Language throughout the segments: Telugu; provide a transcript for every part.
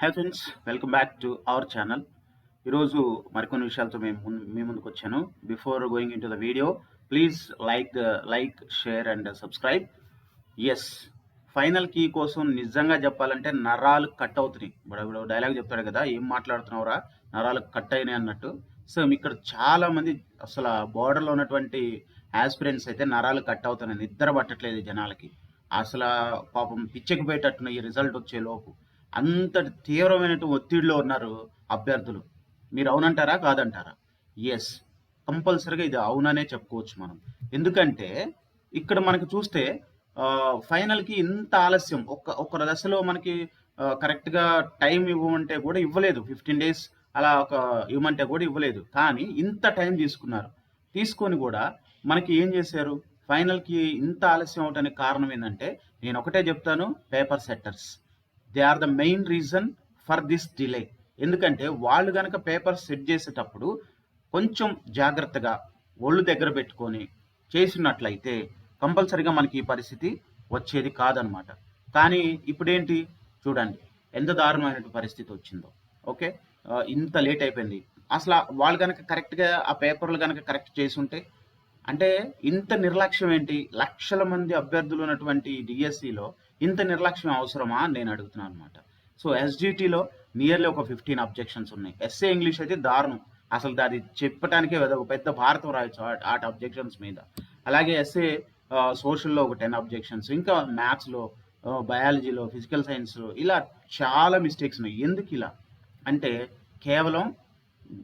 Hi friends welcome back to our channel ఈరోజు మరికొన్ని విషయాలతో మేము ముందు మీ ముందుకు వచ్చాను. Before going in to the video please like like share and subscribe S final key కోసం నిజంగా చెప్పాలంటే నరాలు కట్ అవుతున్నాయి. ఇప్పుడు ఇప్పుడు డైలాగ్ చెప్తాడు కదా ఏం మాట్లాడుతున్నావురా? నరాలు కట్ అయినాయి అన్నట్టు. సో ఇక్కడ చాలామంది అసలు బార్డర్లో ఉన్నటువంటి ఆస్పిరెంట్స్ అయితే నరాలు కట్ అవుతున్నాయి. నిద్ర పట్టట్లేదు జనాలకి. అసలు పాపం పిచ్చెక్కిపోయేటట్టున్న ఈ రిజల్ట్ వచ్చే లోపు. అంత తీవ్రమైనటువంటి ఒత్తిడిలో ఉన్నారు అభ్యర్థులు. మీరు అవునంటారా? కాదంటారా? ఎస్ కంపల్సరీగా ఇది అవుననే చెప్పుకోవచ్చు మనం. ఎందుకంటే ఇక్కడ మనకు చూస్తే ఫైనల్కి ఇంత ఆలస్యం. ఒక్క ఒక దశలో మనకి కరెక్ట్గా టైం ఇవ్వమంటే కూడా ఇవ్వలేదు. ఫిఫ్టీన్ డేస్ అలా ఒక ఇవ్వమంటే కూడా ఇవ్వలేదు. కానీ ఇంత టైం తీసుకున్నారు. తీసుకొని కూడా మనకి ఏం చేశారు? ఫైనల్కి ఇంత ఆలస్యం అవటానికి కారణం ఏంటంటే నేను ఒకటే చెప్తాను paper setters. They are the main reason for this delay. ఎందుకంటే వాళ్ళు కనుక పేపర్ సెట్ చేసేటప్పుడు కొంచెం జాగ్రత్తగా ఒళ్ళు దగ్గర పెట్టుకొని చేసినట్లయితే కంపల్సరిగా మనకి ఈ పరిస్థితి వచ్చేది కాదనమాట. కానీ ఇప్పుడేంటి? చూడండి ఎంత దారుణమైన పరిస్థితి వచ్చిందో. ఓకే? ఇంత లేట్ అయిపోయింది. అసలు వాళ్ళు కనుక కరెక్ట్గా ఆ పేపర్లు కనుక కరెక్ట్ చేసి ఉంటే అంటే ఇంత నిర్లక్ష్యం ఏంటి? లక్షల మంది అభ్యర్థులు ఉన్నటువంటి డిఎస్సిలో ఇంత నిర్లక్ష్యం అవసరమా అని నేను అడుగుతున్నాను అనమాట సో ఎస్జిటిలో నియర్లీ ఒక ఫిఫ్టీన్ అబ్జెక్షన్స్ ఉన్నాయి. ఎస్ఏ ఇంగ్లీష్ అయితే దారుణం. అసలు అది చెప్పడానికే ఒక పెద్ద భారతం రాయొచ్చు ఆట అబ్జెక్షన్స్ మీద. అలాగే ఎస్ఏ సోషల్లో ఒక టెన్ అబ్జెక్షన్స్ ఇంకా మ్యాథ్స్లో బయాలజీలో ఫిజికల్ సైన్స్లో ఇలా చాలా మిస్టేక్స్ ఉన్నాయి. ఎందుకు ఇలా? అంటే కేవలం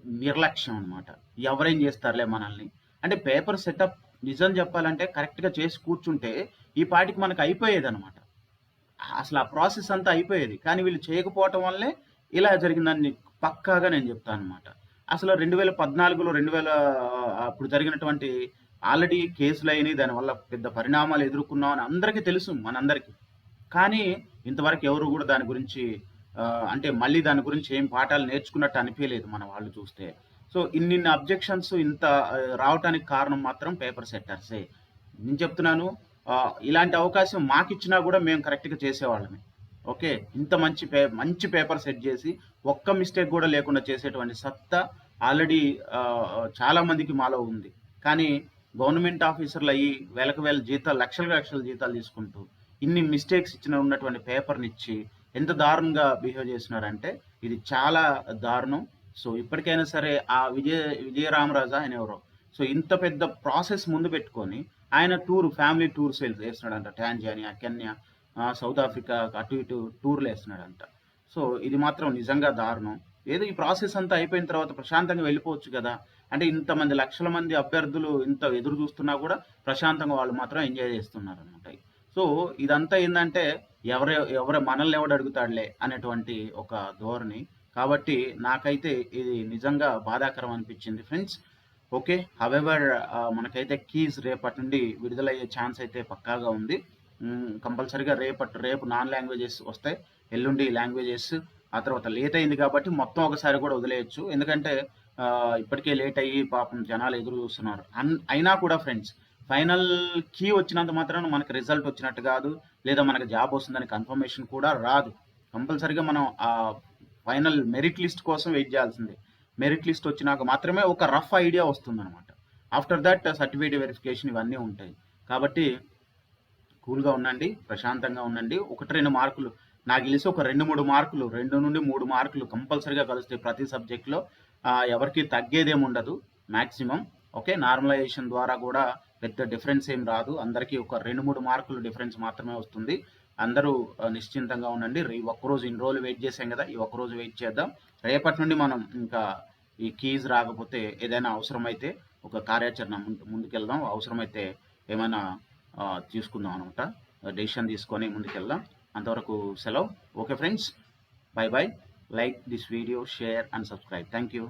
నిర్లక్ష్యం అనమాట ఎవరేం చేస్తారులే మనల్ని? అంటే పేపర్ సెటప్ నిజం చెప్పాలంటే కరెక్ట్గా చేసి కూర్చుంటే ఈ పాటికి మనకు అయిపోయేది అనమాట అసలు ఆ ప్రాసెస్ అంతా అయిపోయేది. కానీ వీళ్ళు చేయకపోవటం వల్లే ఇలా జరిగిందని పక్కాగా నేను చెప్తాను అనమాట అసలు రెండు వేల పద్నాలుగులో రెండు వేల అప్పుడు జరిగినటువంటి ఆల్రెడీ కేసులు అయినాయి దానివల్ల పెద్ద పరిణామాలు ఎదుర్కొన్నాం అని అందరికీ తెలుసు మనందరికీ. కానీ ఇంతవరకు ఎవరు కూడా దాని గురించి అంటే మళ్ళీ దాని గురించి ఏం పాఠాలు నేర్చుకున్నట్టు అనిపించలేదు మన వాళ్ళు చూస్తే. సో ఇన్ని అబ్జెక్షన్స్ ఇంత రావటానికి కారణం మాత్రం పేపర్ సెట్టర్సే. నేను చెప్తున్నాను ఇలాంటి అవకాశం మాకు ఇచ్చినా కూడా మేము కరెక్ట్గా చేసేవాళ్ళమే. ఓకే? ఇంత మంచి పే మంచి పేపర్ సెట్ చేసి ఒక్క మిస్టేక్ కూడా లేకుండా చేసేటువంటి సత్తా ఆల్రెడీ చాలామందికి మాలో ఉంది. కానీ గవర్నమెంట్ ఆఫీసర్లు అయ్యి వేలకు వేల జీతాలు లక్షల లక్షల జీతాలు తీసుకుంటూ ఇన్ని మిస్టేక్స్ ఇచ్చిన ఉన్నటువంటి పేపర్ని ఇచ్చి ఎంత దారుణంగా బిహేవ్ చేస్తున్నారంటే ఇది చాలా దారుణం. సో ఇప్పటికైనా సరే ఆ విజయ విజయరామరాజా అనేవరు సో ఇంత పెద్ద ప్రాసెస్ ముందు పెట్టుకొని ఆయన టూర్ ఫ్యామిలీ టూర్స్ వేస్తున్నాడంట. టాంజానియా కెన్యా సౌత్ ఆఫ్రికా అటు ఇటు టూర్లు వేస్తున్నాడంట. సో ఇది మాత్రం నిజంగా దారుణం. ఏదో ఈ ప్రాసెస్ అంతా అయిపోయిన తర్వాత ప్రశాంతంగా వెళ్ళిపోవచ్చు కదా. అంటే ఇంతమంది లక్షల మంది అభ్యర్థులు ఇంత ఎదురు చూస్తున్నా కూడా ప్రశాంతంగా వాళ్ళు మాత్రం ఎంజాయ్ చేస్తున్నారు అనమాట సో ఇదంతా ఏంటంటే ఎవరే ఎవరు మనల్ని ఎవడు అడుగుతాడులే అనేటువంటి ఒక ధోరణి. కాబట్టి నాకైతే ఇది నిజంగా బాధాకరం అనిపించింది. ఫ్రెండ్స్ ఓకే హవెవర్ మనకైతే కీస్ రేపటి నుండి విడుదలయ్యే ఛాన్స్ అయితే పక్కాగా ఉంది. కంపల్సరీగా రేపటి రేపు నాన్ లాంగ్వేజెస్ వస్తాయి. ఎల్లుండి లాంగ్వేజెస్ ఆ తర్వాత లేట్ అయింది కాబట్టి మొత్తం ఒకసారి కూడా వదిలేయచ్చు. ఎందుకంటే ఇప్పటికే లేట్ అయ్యి పాపం జనాలు ఎదురు చూస్తున్నారు. అన్ అయినా కూడా ఫ్రెండ్స్ ఫైనల్ కీ వచ్చినంత మాత్రం మనకు రిజల్ట్ వచ్చినట్టు కాదు లేదా మనకు జాబ్ వస్తుందని కన్ఫర్మేషన్ కూడా రాదు. కంపల్సరీగా మనం ఆ ఫైనల్ మెరిట్ లిస్ట్ కోసం వెయిట్ చేయాల్సిందే. మెరిట్ లిస్ట్ వచ్చినాక మాత్రమే ఒక రఫ్ ఐడియా వస్తుందన్నమాట. ఆఫ్టర్ దట్ సర్టిఫికేట్ వెరిఫికేషన్ ఇవన్నీ ఉంటాయి. కాబట్టి కూల్గా ఉండండి ప్రశాంతంగా ఉండండి. ఒకటి రెండు మార్కులు నాకు తెలిసి ఒక రెండు మూడు మార్కులు రెండు నుండి మూడు మార్కులు కంపల్సరీగా కలుస్తాయి ప్రతి సబ్జెక్ట్లో. ఎవరికి తగ్గేదేమి ఉండదు మ్యాక్సిమం ఓకే నార్మలైజేషన్ ద్వారా కూడా పెద్ద డిఫరెన్స్ ఏం రాదు. అందరికీ ఒక రెండు మూడు మార్కులు డిఫరెన్స్ మాత్రమే వస్తుంది. అందరూ నిశ్చింతంగా ఉండండి. ఈ ఒక్కరోజు ఇన్ని రోజులు వెయిట్ చేసాం కదా ఈ ఒక్కరోజు వెయిట్ చేద్దాం. రేపటి నుండి మనం ఇంకా ఈ కీజ్ రాకపోతే ఏదైనా అవసరమైతే ఒక కార్యాచరణ ముందుకెళ్దాం. అవసరమైతే ఏమైనా తీసుకుందాం అనమాట డెసిషన్ తీసుకొని ముందుకెళ్దాం. అంతవరకు సెలవు. Okay friends. Bye bye. Like this video share and subscribe. Thank you